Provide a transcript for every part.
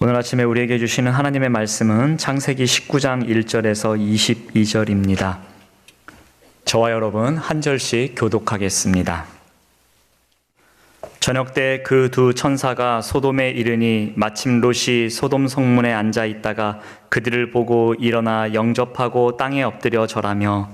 오늘 아침에 우리에게 주시는 하나님의 말씀은 창세기 19장 1절에서 22절입니다. 저와 여러분 한 절씩 교독하겠습니다. 저녁 때 그 두 천사가 소돔에 이르니 마침 롯이 소돔 성문에 앉아 있다가 그들을 보고 일어나 영접하고 땅에 엎드려 절하며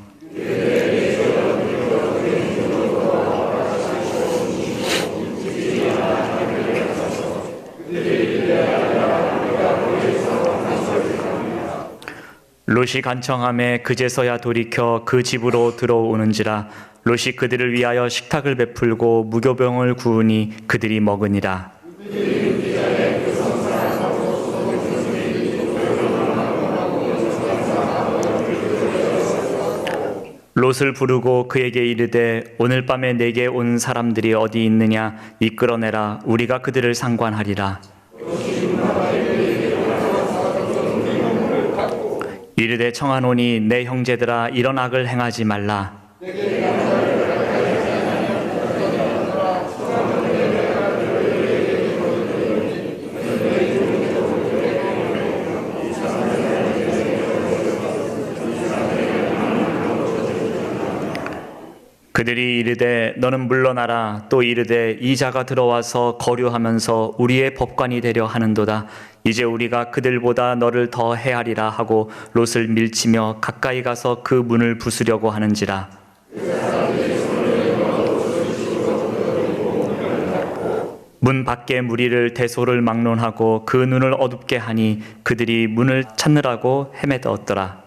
롯이 간청함에 그제서야 돌이켜 그 집으로 들어오는지라 롯이 그들을 위하여 식탁을 베풀고 무교병을 구우니 그들이 먹으니라. 롯을 부르고 그에게 이르되 오늘 밤에 내게 온 사람들이 어디 있느냐? 이끌어내라. 우리가 그들을 상관하리라 이르되 청하노니 내 형제들아 이런 악을 행하지 말라 그들이 이르되 너는 물러나라. 또 이르되 이 자가 들어와서 거류하면서 우리의 법관이 되려 하는도다. 이제 우리가 그들보다 너를 더 해하리라 하고 롯을 밀치며 가까이 가서 그 문을 부수려고 하는지라. 문 밖에 무리를 대소를 막론하고 그 눈을 어둡게 하니 그들이 문을 찾느라고 헤매었더라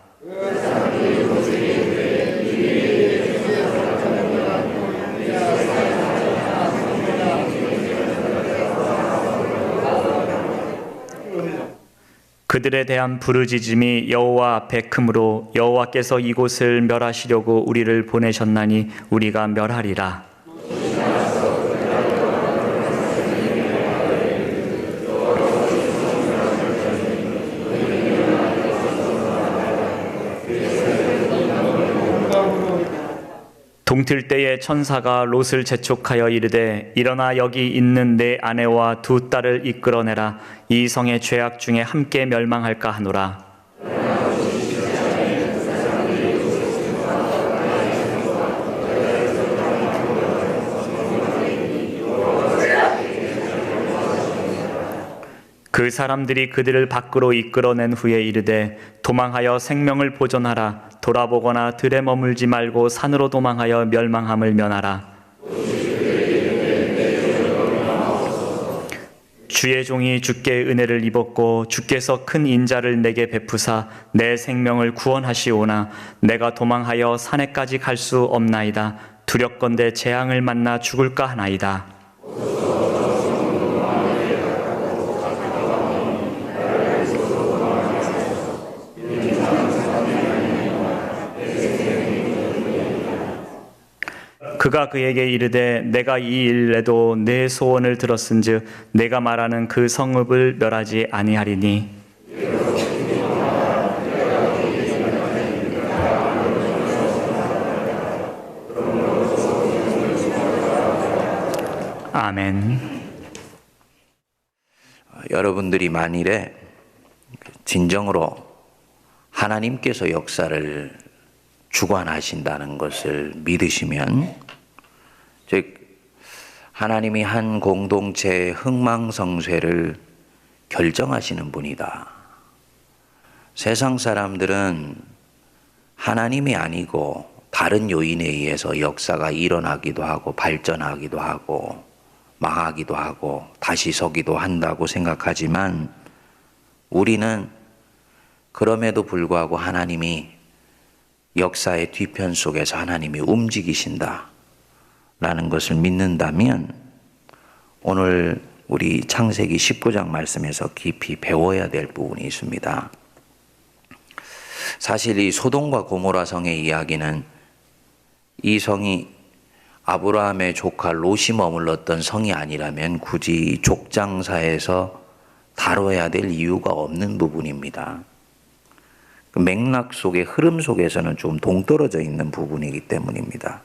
그들에 대한 부르짖음이 여호와 앞에 크므로 여호와께서 이곳을 멸하시려고 우리를 보내셨나니 우리가 멸하리라. 동틀 때에 천사가 롯을 재촉하여 이르되 일어나 여기 있는 내 아내와 두 딸을 이끌어내라. 이 성의 죄악 중에 함께 멸망할까 하노라. 그 사람들이 그들을 밖으로 이끌어낸 후에 이르되 도망하여 생명을 보존하라 돌아보거나 들에 머물지 말고 산으로 도망하여 멸망함을 면하라. 주의 종이 주께 은혜를 입었고 주께서 큰 인자를 내게 베푸사 내 생명을 구원하시오나 내가 도망하여 산에까지 갈 수 없나이다. 두렵건대 재앙을 만나 죽을까 하나이다 그가 그에게 이르되 내가 이 일에도 내 소원을 들었은즉 내가 말하는 그 성읍을 멸하지 아니하리니 아멘. 여러분들이 만일에 진정으로 하나님께서 역사를 주관하신다는 것을 믿으시면 즉 하나님이 한 공동체의 흥망성쇠를 결정하시는 분이다. 세상 사람들은 하나님이 아니고 다른 요인에 의해서 역사가 일어나기도 하고 발전하기도 하고 망하기도 하고 다시 서기도 한다고 생각하지만 우리는 그럼에도 불구하고 하나님이 역사의 뒤편 속에서 하나님이 움직이신다. 라는 것을 믿는다면 오늘 우리 창세기 19장 말씀에서 깊이 배워야 될 부분이 있습니다. 사실 이 소돔과 고모라 성의 이야기는 이 성이 아브라함의 조카 롯이 머물렀던 성이 아니라면 굳이 족장사에서 다뤄야 될 이유가 없는 부분입니다. 그 맥락 속의 흐름 속에서는 좀 동떨어져 있는 부분이기 때문입니다.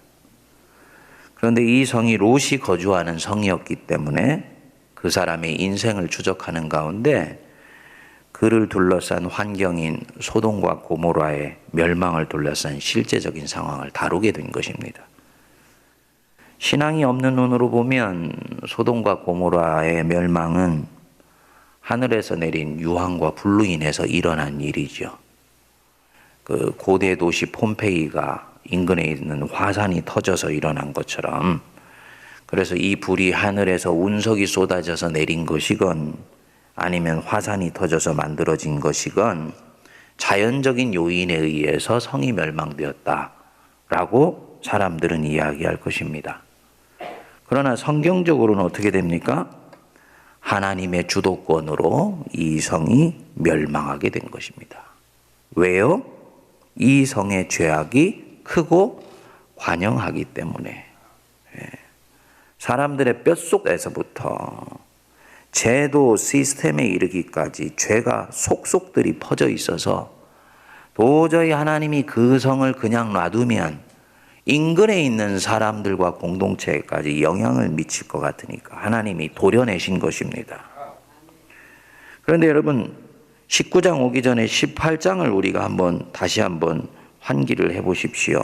그런데 이 성이 롯이 거주하는 성이었기 때문에 그 사람의 인생을 추적하는 가운데 그를 둘러싼 환경인 소돔과 고모라의 멸망을 둘러싼 실제적인 상황을 다루게 된 것입니다. 신앙이 없는 눈으로 보면 소돔과 고모라의 멸망은 하늘에서 내린 유황과 불로 인해서 일어난 일이죠. 그 고대 도시 폼페이가 인근에 있는 화산이 터져서 일어난 것처럼 그래서 이 불이 하늘에서 운석이 쏟아져서 내린 것이건 아니면 화산이 터져서 만들어진 것이건 자연적인 요인에 의해서 성이 멸망되었다라고 사람들은 이야기할 것입니다. 그러나 성경적으로는 어떻게 됩니까? 하나님의 주도권으로 이 성이 멸망하게 된 것입니다. 왜요? 이 성의 죄악이 크고 관영하기 때문에 예. 사람들의 뼛속에서부터 제도 시스템에 이르기까지 죄가 속속들이 퍼져 있어서 도저히 하나님이 그 성을 그냥 놔두면 인근에 있는 사람들과 공동체까지 영향을 미칠 것 같으니까 하나님이 도려내신 것입니다. 그런데 여러분 19장 오기 전에 18장을 우리가 한번 다시 한번 환기를 해 보십시오.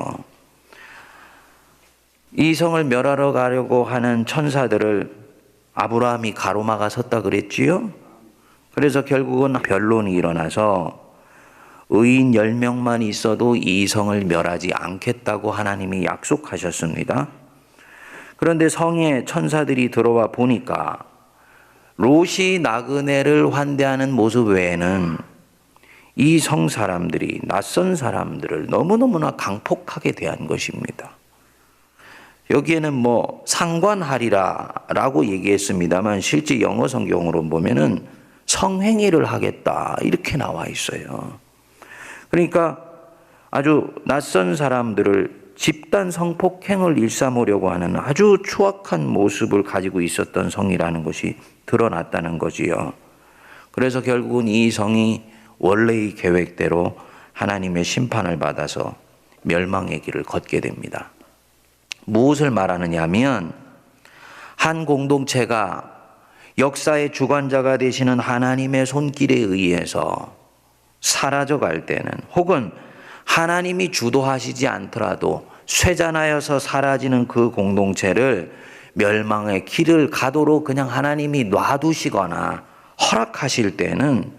이 성을 멸하러 가려고 하는 천사들을 아브라함이 가로막아 섰다 그랬지요? 그래서 결국은 변론이 일어나서 의인 10명만 있어도 이 성을 멸하지 않겠다고 하나님이 약속하셨습니다. 그런데 성에 천사들이 들어와 보니까 롯이 나그네를 환대하는 모습 외에는 이성 사람들이 낯선 사람들을 너무너무나 강폭하게 대한 것입니다. 여기에는 뭐 상관하리라 라고 얘기했습니다만 실제 영어 성경으로 보면은 성행위를 하겠다 이렇게 나와 있어요. 그러니까 아주 낯선 사람들을 집단 성폭행을 일삼으려고 하는 아주 추악한 모습을 가지고 있었던 성이라는 것이 드러났다는 거지요. 그래서 결국은 이 성이 원래의 계획대로 하나님의 심판을 받아서 멸망의 길을 걷게 됩니다. 무엇을 말하느냐 하면 한 공동체가 역사의 주관자가 되시는 하나님의 손길에 의해서 사라져 갈 때는 혹은 하나님이 주도하시지 않더라도 쇠잔하여서 사라지는 그 공동체를 멸망의 길을 가도록 그냥 하나님이 놔두시거나 허락하실 때는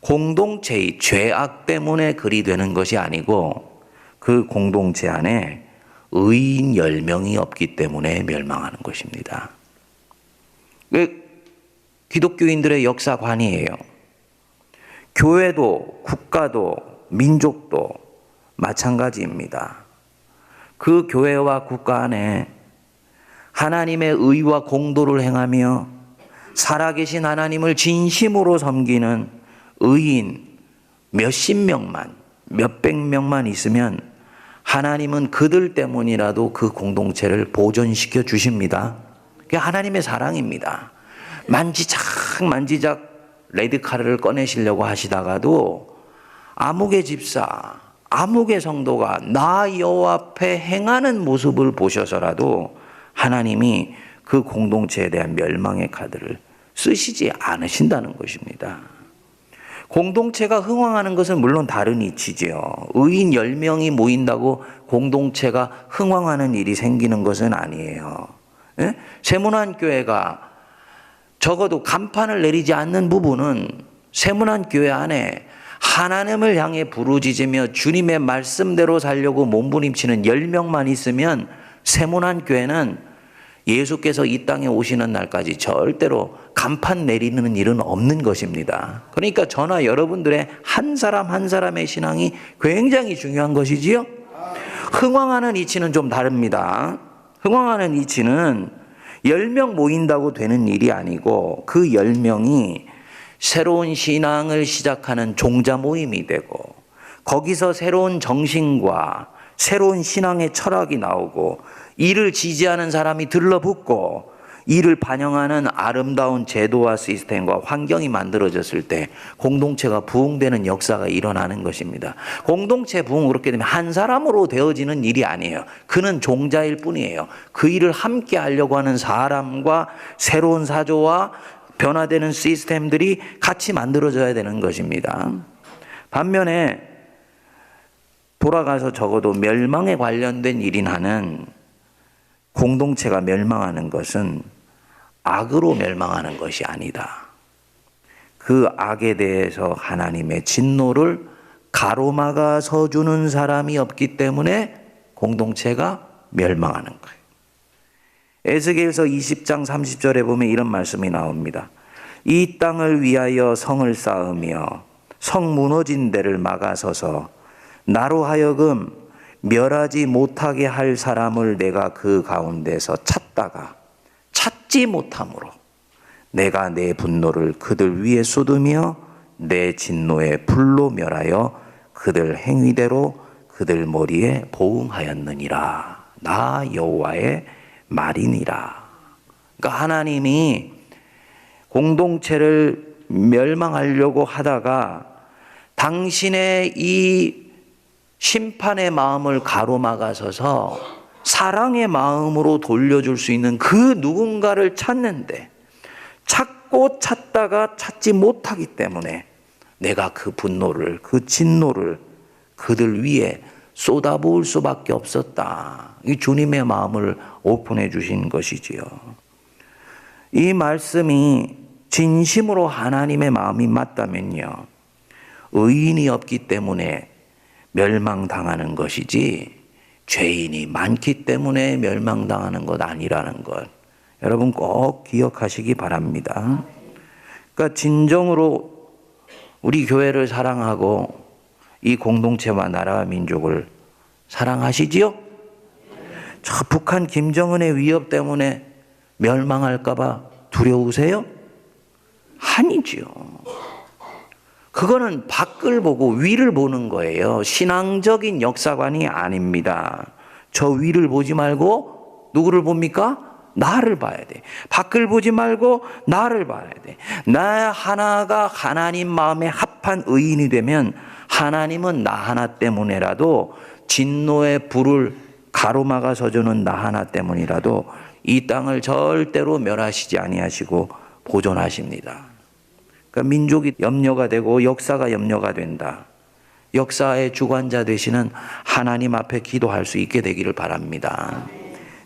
공동체의 죄악 때문에 그리 되는 것이 아니고 그 공동체 안에 의인 10명이 없기 때문에 멸망하는 것입니다. 그 기독교인들의 역사관이에요. 교회도 국가도 민족도 마찬가지입니다. 그 교회와 국가 안에 하나님의 의와 공도를 행하며 살아계신 하나님을 진심으로 섬기는 의인 몇십 명만, 몇백 명만 있으면 하나님은 그들 때문이라도 그 공동체를 보존시켜 주십니다. 그게 하나님의 사랑입니다. 만지작 만지작 레드카르를 꺼내시려고 하시다가도 아무개 집사, 아무개 성도가 나 여호와 앞에 행하는 모습을 보셔서라도 하나님이 그 공동체에 대한 멸망의 카드를 쓰시지 않으신다는 것입니다. 공동체가 흥왕하는 것은 물론 다른 이치지요. 의인 10명이 모인다고 공동체가 흥왕하는 일이 생기는 것은 아니에요. 예? 세문안 교회가 적어도 간판을 내리지 않는 부분은 세문안 교회 안에 하나님을 향해 부르짖으며 주님의 말씀대로 살려고 몸부림치는 10명만 있으면 세문안 교회는 예수께서 이 땅에 오시는 날까지 절대로 간판 내리는 일은 없는 것입니다. 그러니까 저나 여러분들의 한 사람 한 사람의 신앙이 굉장히 중요한 것이지요. 흥왕하는 이치는 좀 다릅니다. 흥왕하는 이치는 10명 모인다고 되는 일이 아니고 그 10명이 새로운 신앙을 시작하는 종자 모임이 되고 거기서 새로운 정신과 새로운 신앙의 철학이 나오고 이를 지지하는 사람이 들러붙고 이를 반영하는 아름다운 제도와 시스템과 환경이 만들어졌을 때 공동체가 부흥되는 역사가 일어나는 것입니다. 공동체 부흥 그렇게 되면 한 사람으로 되어지는 일이 아니에요. 그는 종자일 뿐이에요. 그 일을 함께 하려고 하는 사람과 새로운 사조와 변화되는 시스템들이 같이 만들어져야 되는 것입니다. 반면에 돌아가서 적어도 멸망에 관련된 일이나는 공동체가 멸망하는 것은 악으로 멸망하는 것이 아니다. 그 악에 대해서 하나님의 진노를 가로막아 서주는 사람이 없기 때문에 공동체가 멸망하는 거예요. 에스겔서 20장 30절에 보면 이런 말씀이 나옵니다. 이 땅을 위하여 성을 쌓으며 성 무너진 데를 막아서서 나로 하여금 멸하지 못하게 할 사람을 내가 그 가운데서 찾다가 찾지 못함으로 내가 내 분노를 그들 위에 쏟으며 내 진노의 불로 멸하여 그들 행위대로 그들 머리에 보응하였느니라. 나 여호와의 말이니라. 그러니까 하나님이 공동체를 멸망하려고 하다가 당신의 이 심판의 마음을 가로막아서서 사랑의 마음으로 돌려줄 수 있는 그 누군가를 찾는데 찾고 찾다가 찾지 못하기 때문에 내가 그 분노를, 그 진노를 그들 위에 쏟아부을 수밖에 없었다. 이 주님의 마음을 오픈해 주신 것이지요. 이 말씀이 진심으로 하나님의 마음이 맞다면요. 의인이 없기 때문에 멸망당하는 것이지 죄인이 많기 때문에 멸망당하는 것 아니라는 것. 여러분 꼭 기억하시기 바랍니다. 그러니까 진정으로 우리 교회를 사랑하고 이 공동체와 나라와 민족을 사랑하시지요? 저 북한 김정은의 위협 때문에 멸망할까봐 두려우세요? 아니지요. 그거는 밖을 보고 위를 보는 거예요. 신앙적인 역사관이 아닙니다. 저 위를 보지 말고 누구를 봅니까? 나를 봐야 돼. 밖을 보지 말고 나를 봐야 돼. 나 하나가 하나님 마음에 합한 의인이 되면 하나님은 나 하나 때문에라도 진노의 불을 가로막아 서주는 나 하나 때문이라도 이 땅을 절대로 멸하시지 아니하시고 보존하십니다. 그러니까 민족이 염려가 되고 역사가 염려가 된다. 역사의 주관자 되시는 하나님 앞에 기도할 수 있게 되기를 바랍니다.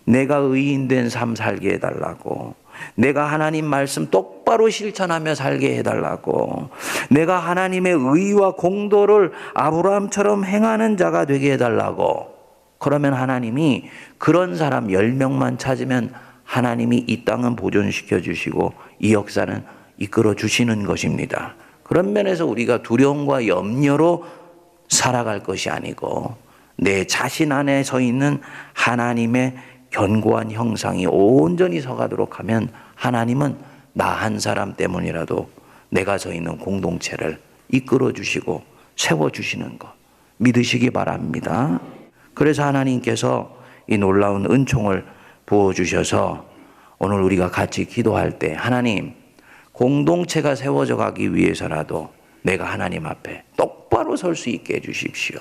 내가 의인된 삶 살게 해달라고. 내가 하나님 말씀 똑바로 실천하며 살게 해달라고. 내가 하나님의 의와 공도를 아브라함처럼 행하는 자가 되게 해달라고. 그러면 하나님이 그런 사람 10명만 찾으면 하나님이 이 땅은 보존시켜 주시고 이 역사는 이끌어 주시는 것입니다. 그런 면에서 우리가 두려움과 염려로 살아갈 것이 아니고 내 자신 안에 서 있는 하나님의 견고한 형상이 온전히 서가도록 하면 하나님은 나 한 사람 때문이라도 내가 서 있는 공동체를 이끌어 주시고 세워 주시는 것 믿으시기 바랍니다. 그래서 하나님께서 이 놀라운 은총을 부어 주셔서 오늘 우리가 같이 기도할 때 하나님 공동체가 세워져 가기 위해서라도 내가 하나님 앞에 똑바로 설 수 있게 해 주십시오.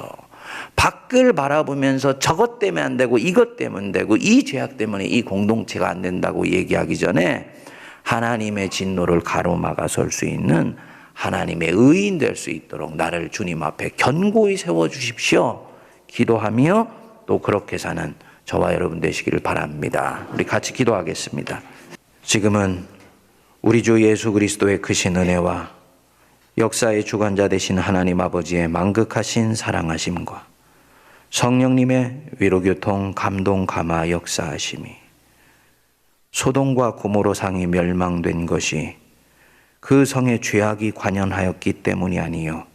밖을 바라보면서 저것 때문에 안 되고 이것 때문에 안 되고 이 죄악 때문에 이 공동체가 안 된다고 얘기하기 전에 하나님의 진노를 가로막아 설 수 있는 하나님의 의인 될 수 있도록 나를 주님 앞에 견고히 세워 주십시오. 기도하며 또 그렇게 사는 저와 여러분 되시기를 바랍니다. 우리 같이 기도하겠습니다. 지금은 우리 주 예수 그리스도의 크신 은혜와 역사의 주관자 되신 하나님 아버지의 망극하신 사랑하심과 성령님의 위로교통 감동 감화 역사하심이 소돔과 고모로 상이 멸망된 것이 그 성의 죄악이 관연하였기 때문이 아니요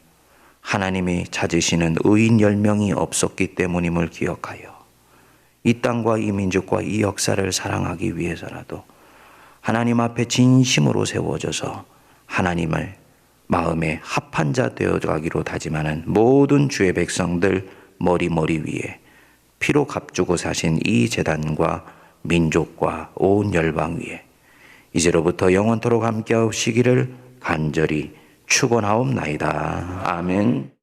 하나님이 찾으시는 의인 열 명이 없었기 때문임을 기억하여 이 땅과 이 민족과 이 역사를 사랑하기 위해서라도 하나님 앞에 진심으로 세워져서 하나님을 마음에 합한 자 되어 가기로 다짐하는 모든 주의 백성들 머리 머리 위에 피로 값주고 사신 이 재단과 민족과 온 열방 위에 이제로부터 영원토록 함께 하시기를 간절히 축원하옵나이다. 아멘.